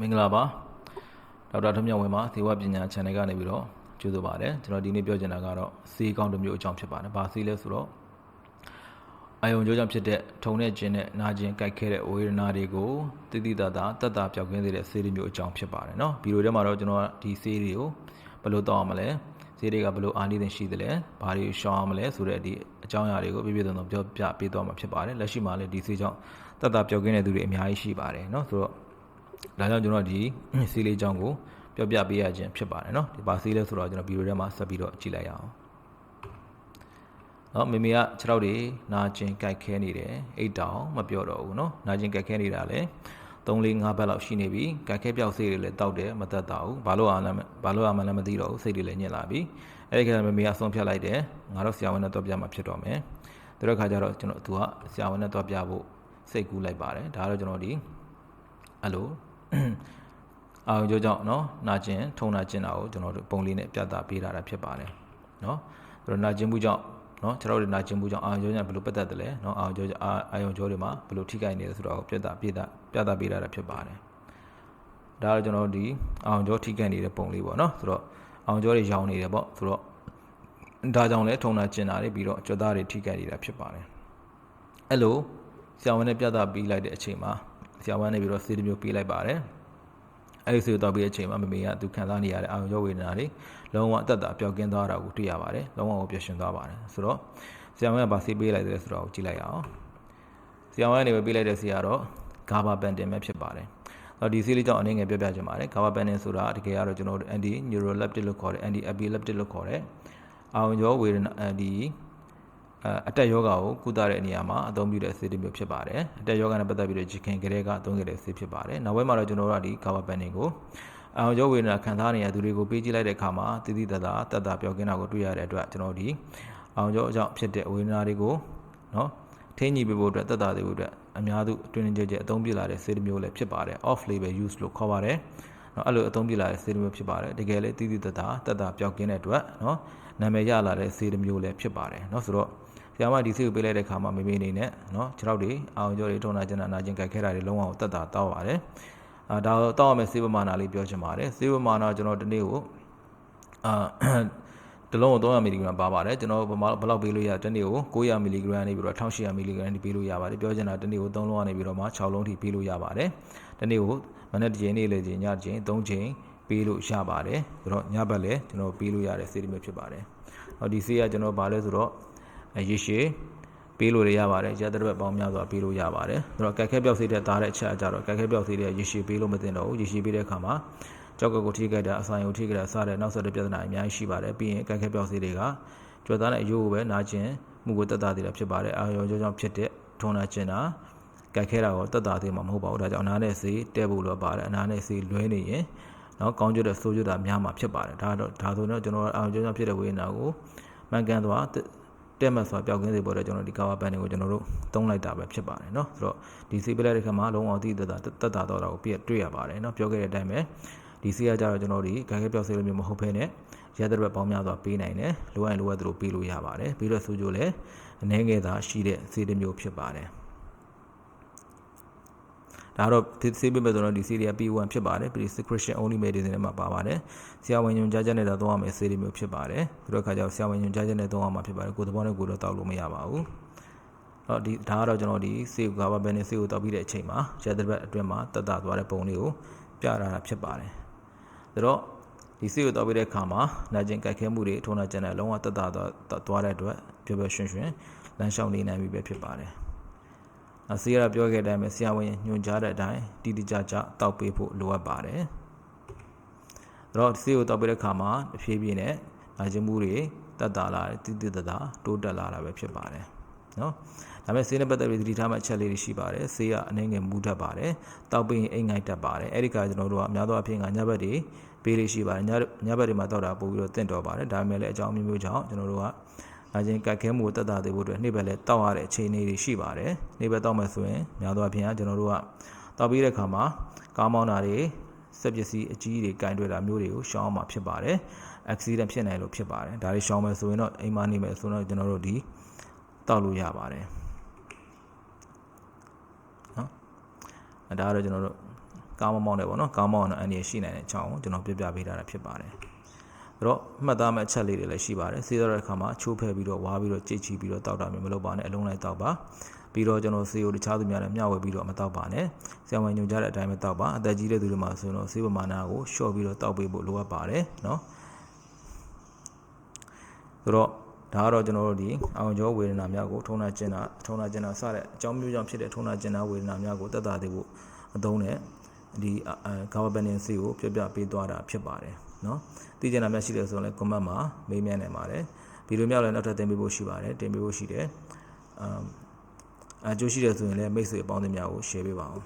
မင်္ဂလာပါဒေါက်တာထွန်းမြတ်ဝင်းပါဇေဝပညာ channel ကနေပြီးတော့ကြိုဆိုပါတယ်ကျွန်တော်ဒီနေ့ပြောချင်တာကတော့စေးကောင်းတစ်မျိုးအကြောင်းဖြစ်ပါတယ်ဘာစေးလဲဆိုတော့အာယုံကြောင့်ဖြစ်တဲ့ထုံတဲ့ခြင်းနဲ့နာကျင်ကြိုက်ခဲတဲ့ဝေဒနာတွေကိုတိတိတတ်တာတတ်တာပြောက်ကင်းစေတဲ့စေးတစ်မျိုးအကြောင်းဖြစ်ပါတယ်เนาะဗီဒီယိုထဲမှာတော့ကျွန်တော်ကဒီစေးတွေကိုဘယ်လိုတောက်အောင်မလဲစေးတွေကဘယ်လိုအာနိသင်ရှိသလဲဘာတွေရှောင်အောင်မလဲဆိုတဲ့ဒီအကြောင်းအရာတွေကိုပြည့်ပြည့်စုံစုံပြောပြပေးသွားမှာဖြစ်ပါတယ်လက်ရှိမှာလည်းဒီစေးကြောင့်တတ်တာပြောက်ကင်းတဲ့သူတွေအများကြီးရှိပါတယ်เนาะဆိုတော့ ဒါကြောင့်ကျွန်တော်ဒီစေးလေးအကြောင်းကိုပြောပြပေးရခြင်းဖြစ်ပါတယ်เนาะဒီပါစေးလဲဆိုတော့ကျွန်တော်ဗီဒီယိုထဲမှာဆက်ပြီးတော့ကြည့်လိုက်ရအောင်နော်မေမေက6တော့တွေနာကျင်ကြိုက်ခဲနေတယ်အိတ်တောင်မပြောတော့ဘူးเนาะနာကျင်ကြိုက်ခဲနေတာလေ3 4 5ဘက်လောက်ရှိနေပြီကြိုက်ခဲပြောက်စိတ်တွေလည်းတောက်တယ်မသက်တော့ဘူးဘာလို့အောင်လဲဘာလို့အောင်မလဲမသိတော့ဘူးစိတ်တွေလည်းညစ်လာပြီအဲ့ဒီခါမေမေကဆုံးဖြတ်လိုက်တယ်ငါတို့ဆရာဝန်နဲ့တော့ပြမှာဖြစ်တော့မယ်ဒါတော့ခါကျတော့ကျွန်တော်သူကဆရာဝန်နဲ့တော့ပြဖို့စိတ်ကူးလိုက်ပါတယ်ဒါကတော့ကျွန်တော်ဒီအဲ့လို အာရုံကြောင့်เนาะနာကျင်ထုံနာကျင်တာကိုကျွန်တော်တို့ပုံလေးနဲ့ပြသပေးထားတာဖြစ်ပါတယ်เนาะအဲ့တော့နာကျင်မှုကြောင့်နော်ကျွန်တော်တို့နာကျင်မှုကြောင့်အာရုံကြောင့်ဘယ်လိုပတ်သက်တယ်လဲနော်အာရုံကြောအာရုံကြောတွေမှာဘယ်လိုထိခိုက်နေလဲဆိုတော့ပြသပြသပြသပေးတာဖြစ်ပါတယ်ဒါတော့ကျွန်တော်ဒီအာရုံကြောထိခိုက်နေတဲ့ပုံလေးပေါ့နော်ဆိုတော့အာရုံကြောတွေရောင်နေတယ်ပေါ့ဆိုတော့ဒါကြောင့်လဲထုံနာကျင်တာတွေပြီးတော့ကြွသားတွေထိခိုက်နေတာဖြစ်ပါတယ်အဲ့လိုဆရာဝန်နဲ့ပြသပေးလိုက်တဲ့အချိန်မှာ ဆရာဝန်နဲ့ပြီးတော့စေတမျိုးပေးလိုက်ပါတယ်အဲ့ဒီဆိုတော့ပြီးတဲ့အချိန်မှာမမေကသူခံစားနေရတဲ့အာရုံကြောဝေဒနာတွေလုံးဝအသက်တာပျောက်ကင်းသွားတာကိုတွေ့ရပါတယ်လုံးဝကိုပျော်ရွှင်သွားပါတယ်ဆိုတော့ဆရာဝန်ကဗာဆေးပေးလိုက်တယ်ဆိုတော့ကြည့်လိုက်အောင်ဆရာဝန်ကနေပေးလိုက်တဲ့ဆေးကတော့ဂါဘာပန်တင်ပဲဖြစ်ပါတယ်တော့ဒီဆေးလေးကြောင့်အနေငယ်ပြပြချင်ပါတယ်ဂါဘာပန်တင်ဆိုတာတကယ်ကတော့ကျွန်တော်တို့ anti neuroleptic လို့ခေါ်တယ် anti epileptic လို့ခေါ်တယ်အာရုံကြောဝေဒနာဒီ အတက်ယောဂါကိုကုသတဲ့နေရာမှာအသုံးပြုတဲ့ဆေးတစ်မျိုးဖြစ်ပါတယ်အတက်ယောဂါနဲ့ပတ်သက်ပြီးတော့ဂျခင်ကလေးကအသုံးခဲ့တဲ့ဆေးဖြစ်ပါတယ်နောက်ဘက်မှာတော့ကျွန်တော်တို့ကဒီကာဘာပန်နင်ကိုအောင်ရောဝေဒနာခံစားနေရသူတွေကိုပေးကြည့်လိုက်တဲ့အခါမှာတည်တည်တသာတတ်တာပြောကင်းတာကိုတွေ့ရတဲ့အတွက်ကျွန်တော်ဒီအောင်ရောအကြောင်းဖြစ်တဲ့ဝေဒနာတွေကိုနော်ထိန်းညှိပေးဖို့အတွက်တတ်တာတွေဖို့အတွက်အများစုအတွင်းကြဲကြဲအသုံးပြလာတဲ့ဆေးတစ်မျိုးလည်းဖြစ်ပါတယ် off label use လို့ခေါ်ပါတယ်နော်အဲ့လိုအသုံးပြလာတဲ့ဆေးတစ်မျိုးဖြစ်ပါတယ်တကယ်လည်းတည်တည်တသာတတ်တာပြောကင်းတဲ့အတွက်နော်နာမည်ရလာတဲ့ဆေးတစ်မျိုးလည်းဖြစ်ပါတယ်နော်ဆိုတော့ ဆရာမဒီဆေးကိုပေးလိုက်တဲ့ခါမှာမေမေနေနဲ့နော်ခြေထောက်တွေအောင်ကျော်တွေထုံနာကျင်နာနာကျင်ကြိုက်ခဲတာတွေလုံးဝတက်တာတောက်ပါတယ်အာဒါတောက်ရမယ်ဆေးပမာဏလေးပြောချင်ပါတယ်ဆေးပမာဏကျွန်တော်ဒီနေ့ကိုအာတလုံးကို300မီလီဂရမ်ပါပါတယ်ကျွန်တော်ဘယ်လောက်ပေးလို့ရတနေ့ကို900မီလီဂရမ်နေပြီးတော့1800မီလီဂရမ်နေပေးလို့ရပါတယ်ပြောချင်တာတနေ့ကို3လုံးကနေပြီးတော့မှ6လုံးထိပေးလို့ရပါတယ်တနေ့ကိုမနေ့တစ်ချိန်နေ့လေချိန်ညတစ်ချိန်3ချိန်ပေးလို့ရပါတယ်ဆိုတော့ညဘက်လည်းကျွန်တော်ပေးလို့ရတဲ့ဆေးတွေမျိုးဖြစ်ပါတယ်ဟောဒီဆေးကကျွန်တော်ဗာလဲဆိုတော့ ရေရှည်ပေးလို့ရပါတယ်ရတဲ့ဘက်ပေါင်းများစွာပေးလို့ရပါတယ်ဆိုတော့ကက်ခဲပြောက်စေးတဲ့သားတဲ့အချက်အကြတော့ကက်ခဲပြောက်စေးတဲ့ရေရှည်ပေးလို့မတင်တော့ဘူးရေရှည်ပေးတဲ့အခါမှာကြောက်ကကိုထိခိုက်တာအဆိုင်ကိုထိခိုက်တာစတဲ့နောက်ဆက်တဲ့ပြဿနာအများကြီးရှိပါတယ်ပြီးရင်ကက်ခဲပြောက်စေးတွေကကြွယ်သားတဲ့အယိုးကိုပဲနာကျင်မှုကိုတက်တာသေးတာဖြစ်ပါတယ်အာရောကြောကြောင့်ဖြစ်တဲ့ထုံနာကျင်တာကြက်ခဲတာကိုတက်တာသေးမှာမဟုတ်ပါဘူးဒါကြောင့်အနာနဲ့စေးတဲဖို့လိုပါတယ်အနာနဲ့စေးလွဲနေရင်နော်ကောင်းကျတဲ့ဆိုးကျတာများမှာဖြစ်ပါတယ်ဒါတော့ဒါဆိုတော့ကျွန်တော်အာရုံကြောင့်ဖြစ်တဲ့ဝေဒနာကိုမှန်ကန်သွား တက်မှတ်စွာပျောက်ကင်းစေဖို့တော့ကျွန်တော်ဒီကာဝါပန်တွေကိုကျွန်တော်တို့သုံးလိုက်တာပဲဖြစ်ပါတယ်เนาะဆိုတော့ဒီစီပလက်တဲ့ခါမှာလုံးအောင်တည်တတ်တာတက်တာတော့တာကိုပြည့်တွေ့ရပါတယ်เนาะပြောခဲ့တဲ့အတိုင်းပဲဒီစီကကြတော့ကျွန်တော်ဒီဂိုင်းကပျောက်စေလို့မျိုးမဟုတ်ဘဲနဲ့ရတဲ့ဘက်ပေါင်းများစွာပေးနိုင်တယ်လိုအပ်လိုအပ်သလိုပေးလို့ရပါတယ်ပြီးတော့ဆိုကြလည်းအနေငယ်သာရှိတဲ့စီတစ်မျိုးဖြစ်ပါတယ် ဒါတော့ဒီဆေးပေးမယ်ဆိုတော့ဒီဆေးတွေက P1 ဖြစ်ပါတယ် prescription only medicine နဲ့မှာပါပါတယ်ဆရာဝန်ညွှန်ကြားချက်နဲ့တော့သုံးရမယ်ဆေးတွေမျိုးဖြစ်ပါတယ်ပြီးတော့ခါကျတော့ဆရာဝန်ညွှန်ကြားချက်နဲ့သုံးရမှာဖြစ်ပါတယ်ကိုယ်သဘောနဲ့ကိုယ်တော့တောက်လို့မရပါဘူးတော့ဒီဒါကတော့ကျွန်တော်ဒီဆေးကိုကဘာဘယ်နဲ့ဆေးကိုတောက်ပြီးတဲ့အချိန်မှာရက်တစ်ပတ်အတွင်းမှာတက်တာသွားတဲ့ပုံလေးကိုပြထားတာဖြစ်ပါတယ်ဒါတော့ဒီဆေးကိုတောက်ပြီးတဲ့အခါမှာနာကျင်ကြိုက်ခဲမှုတွေထုံနာကျင်တဲ့လုံးဝတက်တာသွားတဲ့အတွက်ပျော်ပျော်ရွှင်ရွှင်လမ်းလျှောက်နေနိုင်ပြီပဲဖြစ်ပါတယ် အစီရပြောခဲ့တဲ့အတိုင်းပဲဆရာဝန်ညွှန်ကြားတဲ့အတိုင်းတိတိကျကျတောက်ပေးဖို့လိုအပ်ပါတယ်။ဒါတော့ဆေးကိုတောက်ပေးတဲ့အခါမှာအဖြည်းဖြည်းနဲ့နာကျင်မှုတွေတက်တာလာတိတိတသာတိုးတက်လာတာပဲဖြစ်ပါတယ်။နော်။ဒါပေမဲ့ဆေးနဲ့ပတ်သက်ပြီးသတိထားမှအချက်လေးတွေရှိပါတယ်။ဆေးကအနေငယ်မူတတ်ပါတယ်။တောက်ပေးရင်အိမ်ငိုက်တက်ပါတယ်။အဲ့ဒီကကျွန်တော်တို့ကအများသောအားဖြင့်ကညဘက်တွေပေးလေးရှိပါတယ်။ညညဘက်တွေမှာတောက်တာပို့ပြီးတော့တင့်တော်ပါတယ်။ဒါပေမဲ့လည်းအကြောင်းမျိုးမျိုးကြောင့်ကျွန်တော်တို့က နာကျင်ကတ်ခဲမှုတက်တာသေးဖို့အတွက်နေ့ဘက်လဲတောက်ရတဲ့အခြေအနေတွေရှိပါတယ်နေ့ဘက်တောက်မယ်ဆိုရင်များသောအားဖြင့်ကျွန်တော်တို့ကတောက်ပြီးတဲ့အခါမှာကားမောင်းတာတွေစက်ပစ္စည်းအကြီးတွေကင်တွေ့တာမျိုးတွေကိုရှောင်းမှာဖြစ်ပါတယ် accident ဖြစ်နိုင်လို့ဖြစ်ပါတယ်ဒါတွေရှောင်းမယ်ဆိုရင်တော့အိမ်မနေမယ်ဆိုတော့ကျွန်တော်တို့ဒီတောက်လို့ရပါတယ်နော်ဒါကတော့ကျွန်တော်တို့ကားမမောင်းနဲ့ပေါ့နော်ကားမောင်းတော့အန်ဒီရှိနိုင်တဲ့အကြောင်းကိုကျွန်တော်ပြပြပေးထားတာဖြစ်ပါတယ်အဲ့ တော့မှတ်သားမဲ့အချက်လေးတွေလည်းရှိပါတယ်ဆေးရတဲ့အခါမှာချိုးဖဲ့ပြီးတော့ဝါပြီးတော့ကြိတ်ချီပြီးတော့တောက်တာမျိုးမလုပ်ပါနဲ့အလုံးလိုက်တောက်ပါပြီးတော့ကျွန်တော်ဆေးကိုတခြားသူများနဲ့မျှဝေပြီးတော့မတောက်ပါနဲ့ဆရာဝန်ညွှန်ကြားတဲ့အတိုင်းပဲတောက်ပါအသက်ကြီးတဲ့သူတွေမှာဆိုရင်တော့ဆေးပမာဏကိုလျှော့ပြီးတော့တောက်ပေးဖို့လိုအပ်ပါတယ်နော်ဆိုတော့ဒါကတော့ကျွန်တော်တို့ဒီအောင်ကျော်ဝေဒနာများကိုထုံနာကျင်တာထုံနာကျင်တာစတဲ့အကြောင်းမျိုးကြောင့်ဖြစ်တဲ့ထုံနာကျင်တာဝေဒနာများကိုတက်တာသေးဖို့အသုံးနဲ့ဒီကာဗာဘန်နင်စီကိုပြပြပေးသွားတာဖြစ်ပါတယ် နော်သိကျင်တာများရှိတယ်ဆိုရင်လည်း comment မှာမေးမြန်းနိုင်ပါတယ်ဗီဒီယိုများလည်းနောက်ထပ်တင်ပေးဖို့ရှိပါတယ်တင်ပေးဖို့ရှိတယ်အမ်အကျိုးရှိတယ်ဆိုရင်လည်းမိတ်ဆွေအပေါင်းအသင်းများကို share ပေးပါအောင်